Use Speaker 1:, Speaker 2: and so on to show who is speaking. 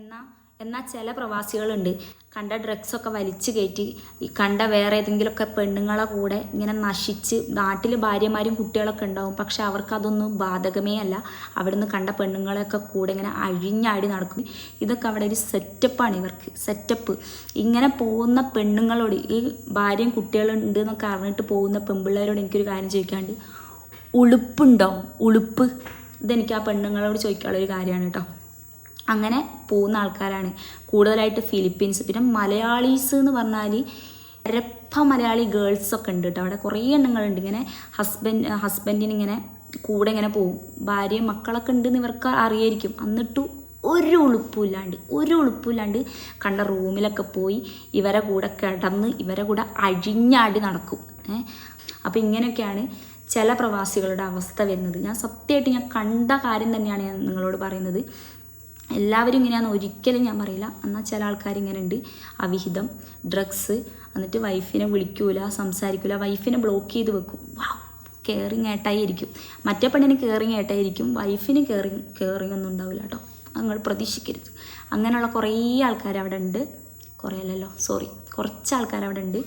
Speaker 1: എന്നാൽ എന്നാൽ ചില പ്രവാസികളുണ്ട്. കണ്ട ഡ്രഗ്സൊക്കെ വലിച്ചു കയറ്റി കണ്ട വേറെ ഏതെങ്കിലുമൊക്കെ പെണ്ണുങ്ങളെ കൂടെ ഇങ്ങനെ നശിച്ച് നാട്ടിൽ ഭാര്യമാരും കുട്ടികളൊക്കെ ഉണ്ടാവും. പക്ഷെ അവർക്കതൊന്നും ബാധകമേ അല്ല. അവിടുന്ന് കണ്ട പെണ്ണുങ്ങളെയൊക്കെ കൂടെ ഇങ്ങനെ അഴിഞ്ഞാടി നടക്കും. ഇതൊക്കെ അവിടെ ഒരു സെറ്റപ്പാണ് ഇവർക്ക്. സെറ്റപ്പ് ഇങ്ങനെ പോകുന്ന പെണ്ണുങ്ങളോട് ഈ ഭാര്യയും കുട്ടികളുണ്ട് എന്നൊക്കെ അറിഞ്ഞിട്ട് പോകുന്ന പെൺപിള്ളേരോട് എനിക്കൊരു കാര്യം ചോദിക്കാണ്ട് ഉളുപ്പുണ്ടോ? ഉളുപ്പ്? ഇതെനിക്ക് ആ പെണ്ണുങ്ങളോട് ചോദിക്കാനുള്ള ഒരു കാര്യമാണ് കേട്ടോ. അങ്ങനെ പോകുന്ന ആൾക്കാരാണ്. കൂടുതലായിട്ട് ഫിലിപ്പീൻസ് പിന്നെ മലയാളീസ് എന്ന് പറഞ്ഞാൽ രപ്പ മലയാളി ഗേൾസൊക്കെ ഉണ്ട് കേട്ടോ. അവിടെ കുറേ എണ്ണങ്ങളുണ്ട്. ഇങ്ങനെ ഹസ്ബൻഡ് ഹസ്ബൻഡിന് ഇങ്ങനെ കൂടെ ഇങ്ങനെ പോകും. ഭാര്യയും മക്കളൊക്കെ ഉണ്ടെന്ന് ഇവർക്ക് അറിയായിരിക്കും. എന്നിട്ടും ഒരു ഉളുപ്പില്ലാണ്ട് ഒരു ഉളുപ്പില്ലാണ്ട് കണ്ട റൂമിലൊക്കെ പോയി ഇവരെ കൂടെ കിടന്ന് ഇവരെ കൂടെ അഴിഞ്ഞാടി നടക്കും. ഏഹ് അപ്പോൾ ഇങ്ങനെയൊക്കെയാണ് ചില പ്രവാസികളുടെ അവസ്ഥ വരുന്നത്. ഞാൻ സത്യമായിട്ട് ഞാൻ കണ്ട കാര്യം തന്നെയാണ് ഞാൻ നിങ്ങളോട് പറയുന്നത്. എല്ലാവരും ഇങ്ങനെയാണെന്ന് ഒരിക്കലും ഞാൻ പറയില്ല. എന്നാൽ ചില ആൾക്കാർ ഇങ്ങനെ ഉണ്ട് അവിഹിതം ഡ്രഗ്സ് എന്നിട്ട് വൈഫിനെ വിളിക്കൂല സംസാരിക്കൂല വൈഫിനെ ബ്ലോക്ക് ചെയ്ത് വെക്കും. വാ കെയറിങ് ഏട്ടായിരിക്കും. മറ്റേ പെണ്ണിന് കെയറിങ് ഏട്ടായിരിക്കും. വൈഫിന് കെയറിങ് കെയറിങ് ഒന്നും ഉണ്ടാവില്ല കേട്ടോ നിങ്ങൾ പ്രതീക്ഷിക്കരുത്. അങ്ങനെയുള്ള കുറേ ആൾക്കാർ അവിടെ ഉണ്ട്. കുറേ അല്ലല്ലോ സോറി കുറച്ച് ആൾക്കാർ അവിടെ ഉണ്ട്.